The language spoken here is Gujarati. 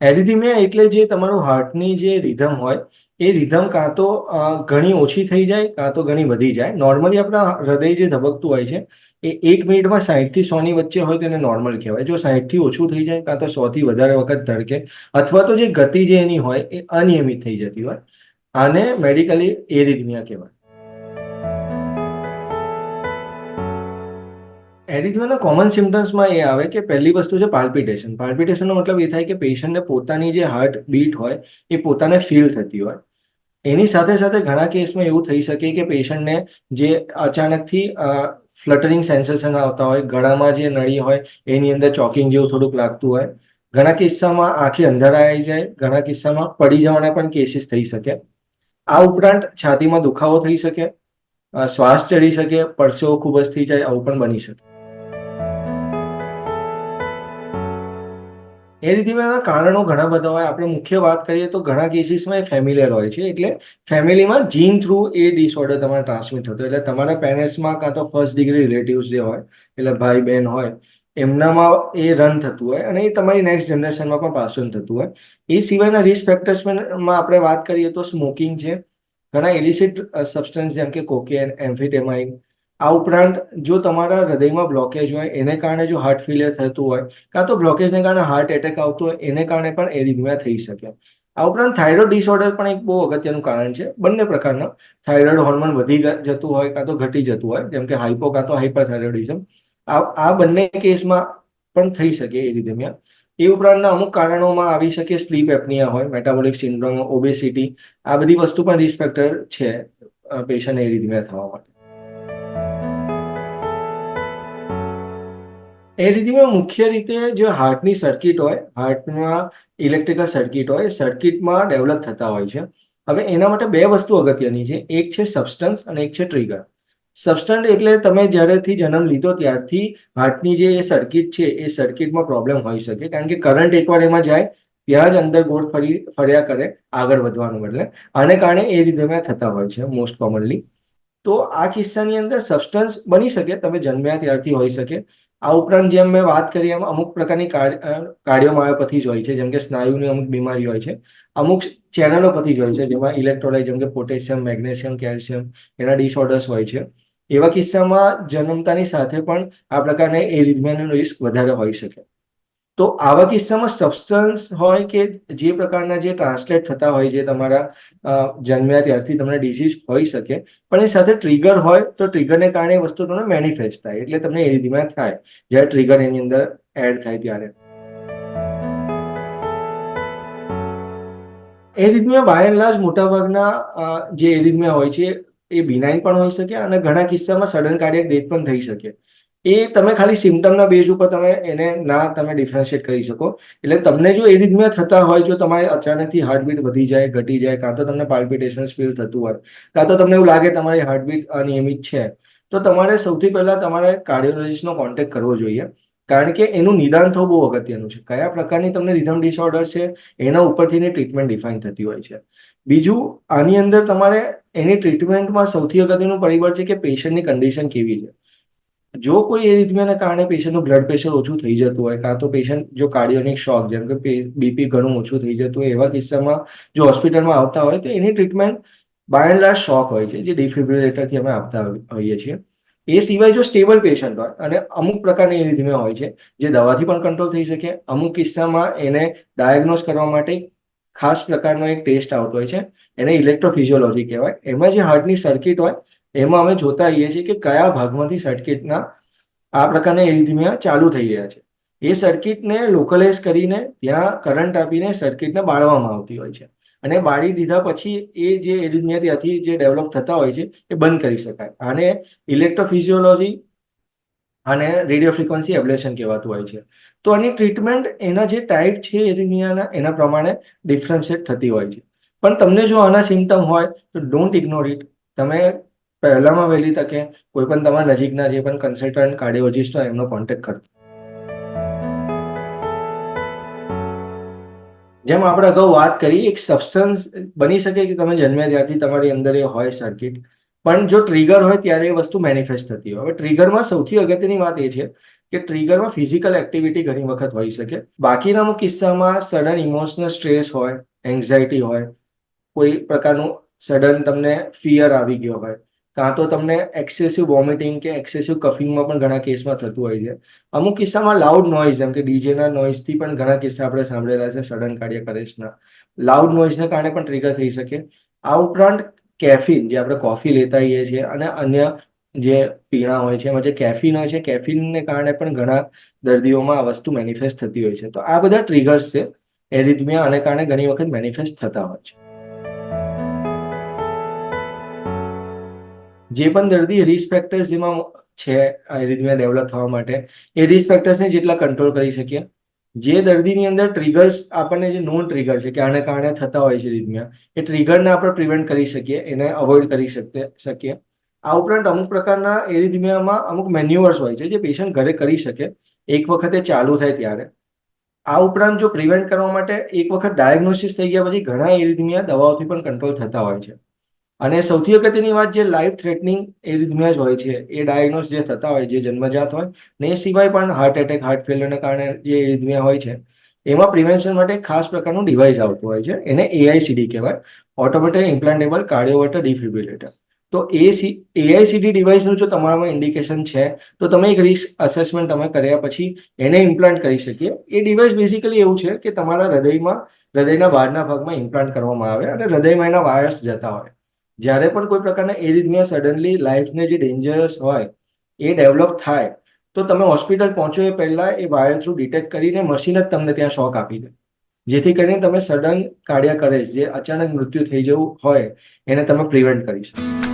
એરિથિમિયા એટલે જે તમારું હાર્ટની જે રિધમ હોય, એ રિધમ કાં તો ઘણી ઓછી થઈ જાય, કાં તો ઘણી વધી જાય. નોર્મલી આપણા હૃદય જે ધબકતું હોય છે, એ એક મિનિટમાં સાહીઠથી સોની વચ્ચે હોય તેને નોર્મલ કહેવાય. જો સાહીઠથી ઓછું થઈ જાય, કાં તો સોથી વધારે વખત ધડકે, અથવા તો જે ગતિ જે એની હોય, એ અનિયમિત થઈ જતી હોય. આને મેડિકલી એરિધમિયા કહેવાય. એરિથમિયાના કોમન સિમ્ટમ્સમાં એ આવે કે પહેલી વસ્તુ છે પાલ્પિટેશન પાલ્પિટેશનનો મતલબ એ થાય કે પેશન્ટને પોતાની જે હાર્ટ બીટ હોય, એ પોતાને ફીલ થતી હોય. એની સાથે સાથે ઘણા કેસમાં એવું થઈ શકે કે પેશન્ટને જે અચાનકથી ફ્લટરિંગ સેન્સેશન આવતા હોય, ગળામાં જે નળી હોય, એની અંદર ચોકિંગ જેવું થોડુંક લાગતું હોય. ઘણા કિસ્સામાં આંખે અંધારા આવી જાય, ઘણા કિસ્સામાં પડી જવાના પણ કેસીસ થઈ શકે. આ ઉપરાંત છાતીમાં દુખાવો થઈ શકે શ્વાસ ચડી શકે, પરસેવો ખૂબ જ થઈ જાય, આવું પણ બની શકે. એ રીતિના કારણો ઘણા બધા હોય. આપણે મુખ્ય વાત કરીએ તો ઘણા કેસીસમાં એ ફેમિલિયર હોય છે. એટલે ફેમિલીમાં જીન થ્રુ એ ડિસઓર્ડર તમારે ટ્રાન્સમિટ થતો એટલે તમારા પેરેન્ટ્સમાં કાં તો ફર્સ્ટ ડિગ્રી રિલેટિવ્સ જે હોય, એટલે ભાઈ બહેન હોય, એમનામાં એ રન થતું હોય અને એ તમારી નેક્સ્ટ જનરેશનમાં પણ પાસન થતું હોય. એ સિવાયના રિસ્ક ફેક્ટર્સમાં આપણે વાત કરીએ તો સ્મોકિંગ છે. ઘણા એલિસિટ સબસ્ટન્સ જેમ કે કોકેન એમ્ફિટેમાઇન આ ઉપરાંત જો તમારા હૃદયમાં બ્લોકેજ હોય, એને કારણે જો હાર્ટ ફેલિયર થતું હોય, કાં તો બ્લોકેજને કારણે હાર્ટ એટેક આવતો હોય, એને કારણે પણ એરિથમિયા થઈ શકે. આ ઉપરાંત થાઇરોઇડ ડિસઓર્ડર પણ એક બહુ અગત્યનું કારણ છે. બંને પ્રકારના થાઇરોઇડ હોર્મોન વધી જતું હોય કાં તો ઘટી જતું હોય, જેમ કે હાઇપો કાં તો હાઇપરથાઇરોઇડિઝમ આ આ બંને કેસમાં પણ થઈ શકે એરિથમિયા. એ ઉપરાંતના અમુક કારણોમાં આવી શકે સ્લીપ એપનિયા હોય મેટાબોલિક સિન્ડ્રોમ ઓબેસિટી આ બધી વસ્તુ પણ રિસ્પેક્ટર છે પેશન્ટ એરિથમિયા થવા માટે. એ રીતિમાં મુખ્ય રીતે જે હાર્ટની સર્કિટ હોય હાર્ટમાં ઇલેક્ટ્રિકલ સર્કિટ હોય સર્કિટમાં ડેવલપ થતા હોય છે. હવે એના માટે બે વસ્તુ અગત્યની છે. એક છે સબસ્ટન્સ અને એક છે ટ્રિગર. સબસ્ટન્ટ એટલે તમે જ્યારેથી જન્મ લીધો ત્યારથી હાર્ટની જે એ સર્કિટ છે, એ સર્કિટમાં પ્રોબ્લેમ હોઈ શકે. કારણ કે કરંટ એકવાર એમાં જાય, ત્યાં જ અંદર ગોળ ફરી, ફર્યા કરે, આગળ વધવાનું બદલે. આને કારણે એ રીતેમાં થતા હોય છે મોસ્ટ કોમનલી તો આ કિસ્સાની અંદર સબસ્ટન્સ બની શકે, તમે જન્મ્યા ત્યારથી હોઈ શકે. આ ઉપરાંત જેમ મેં વાત કરી, એમ અમુક પ્રકારની કાર્ડિયોમાયોપેથીઝ હોય છે. જેમ કે સ્નાયુની અમુક બીમારી હોય છે. અમુક ચેનલોપેથીઝ હોય છે, જેમાં ઇલેક્ટ્રોલાઇટ, જેમ કે પોટેશિયમ, મેગ્નેશિયમ, કેલ્શિયમ એના ડિસઓર્ડર્સ હોય છે. એવા કિસ્સામાં જન્મતાની સાથે પણ આ પ્રકારની એરિથમિયાનો રિસ્ક વધારે હોઈ શકે. તો આવા કિસ્સામાં સબસ્ટન્સ હોય કે જે પ્રકારના જે ટ્રાન્સલેટ થતા હોય, જે તમારા જન્મ્યા ત્યારથી તમને ડિસીઝ હોઈ શકે, પણ એ સાથે ટ્રિગર હોય તો ટ્રિગરને કારણે વસ્તુ તમને મેનિફેસ્ટ થાય, એટલે તમને એરિથમિયા થાય, જ્યારે ટ્રિગર એની અંદર એડ થાય ત્યારે. એરિધમિયા બાય એન્ડ લાર્જ મોટાભાગના જે એરિધમિયા હોય છે, એ બિનાઇન પણ હોઈ શકે અને ઘણા કિસ્સામાં સડન કાર્ડિયક ડેથ પણ થઈ શકે. એ તમે ખાલી સિમ્ટમના બેઝ ઉપર તમે એને ના તમે ડિફરન્શિએટ કરી શકો. એટલે તમને જો એરિથમિયા થતા હોય, જો તમારે અચાનકથી હાર્ટબીટ વધી જાય, ઘટી જાય, કાં તો તમને પાલ્પિટેશન્સ ફીલ થતું હોય, કાં તો તમને એવું લાગે તમારી હાર્ટબીટ અનિયમિત છે, તો તમારે સૌથી પહેલા તમારે કાર્ડિયોલોજિસ્ટનો કોન્ટેક્ટ કરવો જોઈએ. કારણ કે એનું નિદાન થવું બહુ અગત્યનું છે. કયા પ્રકારની તમને રિધમ ડિસઓર્ડર છે, એના ઉપરથી ટ્રીટમેન્ટ ડિફાઇન થતી હોય છે. બીજું, આની અંદર તમારે એની ટ્રીટમેન્ટમાં સૌથી અગત્યનું પરિબળ છે કે પેશન્ટની કન્ડિશન કેવી છે. જો કોઈ એરિથમિયાના કારણે પેશન્ટનું બ્લડ પ્રેશર ઓછું થઈ જતું હોય, કાં તો પેશન્ટ જો કાર્ડિયોનિક શોક જેમ કે બીપી ઘણું ઓછું થઈ જતું હોય, એવા કિસ્સામાં જો હોસ્પિટલમાં આવતા હોય, તો એની treatment by and large shock હોય છે, જે ડિફિબ્રિલેટરથી અમે આપતા હોઈએ છીએ. એ સિવાય જો સ્ટેબલ પેશન્ટ હોય, અને અમુક પ્રકારની એરિથમિયા હોય છે, જે દવાથી પણ કંટ્રોલ થઈ શકે, અમુક કિસ્સામાં એને ડાયગ્નોઝ કરવા માટે ખાસ પ્રકારનો એક ટેસ્ટ આવતો હોય છે, એને ઇલેક્ટ્રોફિઝિયોલોજી કહેવાય. એમાં જે હાર્ટની સર્કિટ હોય એમાં અમે જોતા આવીએ છીએ કે કયા ભાગમાંથી સર્કિટના આ પ્રકારના એરિથમિયા ચાલુ થઈ રહ્યા છે. એ સર્કિટને લોકલાઇઝ કરીને ત્યાં કરંટ આપીને સર્કિટને બાળવામાં આવતી હોય છે. અને બાળી દીધા પછી એ જે એરિથમિયા ત્યાંથી જે ડેવલપ થતા હોય છે, એ બંધ કરી શકાય. આને ઇલેક્ટ્રોફિઝિયોલોજી અને રેડિયો ફ્રિકવન્સી એબ્લેશન કહેવાતું હોય છે. તો આની ટ્રીટમેન્ટ એના જે ટાઈપ છે એરિથમિયાના એના પ્રમાણે ડિફરન્શિયેટ થતી હોય છે. પણ તમને જો આના સિમ્ટમ હોય, તો ડોન્ટ ઇગ્નોર ઇટ તમે પહેલામાં વહેલી તકે કોઈ પણ તમારા નજીકના જે પણ કન્સલ્ટન્ટ કાર્ડિયોલોજિસ્ટ હોય, એમનો કોન્ટેક્ટ કરજો. જેમ આપણે અગાઉ વાત કરી, એક સબસ્ટન્સ બની શકે કે તમે જન્મ્યા ત્યારથી તમારી અંદર એ હોય સર્કિટ પણ જો ટ્રિગર હોય ત્યારે એ વસ્તુ મેનિફેસ્ટ થતી હોય. હવે ટ્રિગરમાં સૌથી અગત્યની વાત એ છે કે ટ્રિગરમાં ફિઝિકલ એક્ટિવિટી ઘણી વખત હોઈ શકે. બાકીના અમુક કિસ્સામાં સડન ઇમોશનલ સ્ટ્રેસ હોય એન્ઝાયટી હોય, કોઈ પ્રકારનું સડન તમને ફિયર આવી ગયો હોય કાં તો તમને એક્સેસિવ વોમિટિંગ કે એક્સેસિવ કફિંગમાં પણ ઘણા કેસમાં થતું હોય છે. અમુક કિસ્સામાં લાઉડ નોઇઝ જેમ કે ડીજેના નોઇઝથી પણ ઘણા કિસ્સા આપણે સાંભળેલા છે સડન કાર્ડિયક અરેસ્ટના લાઉડ નોઇઝને કારણે પણ ટ્રિગર થઈ શકે. આ ઉપરાંત કેફીન જે આપણે કોફી લેતા હોઈએ છીએ અને અન્ય જે પીણા હોય છે, એમાં જે કેફીન હોય છે કેફીનને કારણે પણ ઘણા દર્દીઓમાં આ વસ્તુ મેનિફેસ્ટ થતી હોય છે. તો આ બધા ટ્રિગર્સ છે એરિથમિયા આને કારણે ઘણી વખત મેનિફેસ્ટ થતા હોય છે. જે પણ દર્દી રિસ્ક ફેક્ટર્સ જેમાં છે, આ એરિથમિયા ડેવલપ થવા માટે, એ રિસ્ક ફેક્ટર્સને જેટલા કંટ્રોલ કરી શકીએ. જે દર્દીની અંદર ટ્રિગર્સ આપણને જે નોન ટ્રિગર છે, કે આને કારણે થતા હોય છે રિધમિયા એ ટ્રિગરને આપણે પ્રિવેન્ટ કરી શકીએ, એને અવોઇડ કરી શકીએ આ ઉપરાંત અમુક પ્રકારના એરિધમિયામાં અમુક મેન્યુઅર્સ હોય છે, જે પેશન્ટ ઘરે કરી શકે, એક વખતે ચાલુ થાય ત્યારે. આ ઉપરાંત જો પ્રિવેન્ટ કરવા માટે એક વખત ડાયગ્નોસિસ થઈ ગયા પછી ઘણા એરિધમિયા દવાઓથી પણ કંટ્રોલ થતા હોય છે. અને સૌથી અગત્યની વાત જે લાઈફ થ્રેટનિંગ એરિથમિયા જ હોય છે, એ ડાયગ્નોસ જે થતા હોય, જે જન્મજાત હોય, ને એ સિવાય પણ હાર્ટ એટેક હાર્ટ ફેલિયરને કારણે જે એરિથમિયા હોય છે, એમાં પ્રિવેન્શન માટે ખાસ પ્રકારનું ડિવાઇસ આવતું હોય છે, એને એઆઈસીડી કહેવાય ઓટોમેટિક ઇમ્પ્લાન્ટેબલ કાર્ડિયોવર્ટર ડિફિબ્રિલેટર તો એ સી એઆઈસીડી ડિવાઇસનું જો તમારામાં ઇન્ડિકેશન છે, તો તમે એક રિસ્ક અસેસમેન્ટ તમે કર્યા પછી એને ઇમ્પ્લાન્ટ કરી શકીએ. એ ડિવાઇસ બેઝિકલી એવું છે કે તમારા હૃદયમાં, હૃદયના બહારના ભાગમાં ઇમ્પ્લાન્ટ કરવામાં આવે અને હૃદયમાં એના વાયર્સ જતા હોય. જ્યારે પણ કોઈ પ્રકારના એરિથમિયા સડનલી લાઈફને જે ડેન્જરસ હોય, એ ડેવલપ થાય, તો તમે હોસ્પિટલ પહોંચો એ પહેલાં એ વાયર થ્રુ ડિટેક્ટ કરીને મશીન જ તમને ત્યાં શોક આપી દે. જેથી કરીને તમે સડન કાર્ડિયા કરેજ જે અચાનક મૃત્યુ થઈ જવું હોય, એને તમે પ્રિવેન્ટ કરી શકો.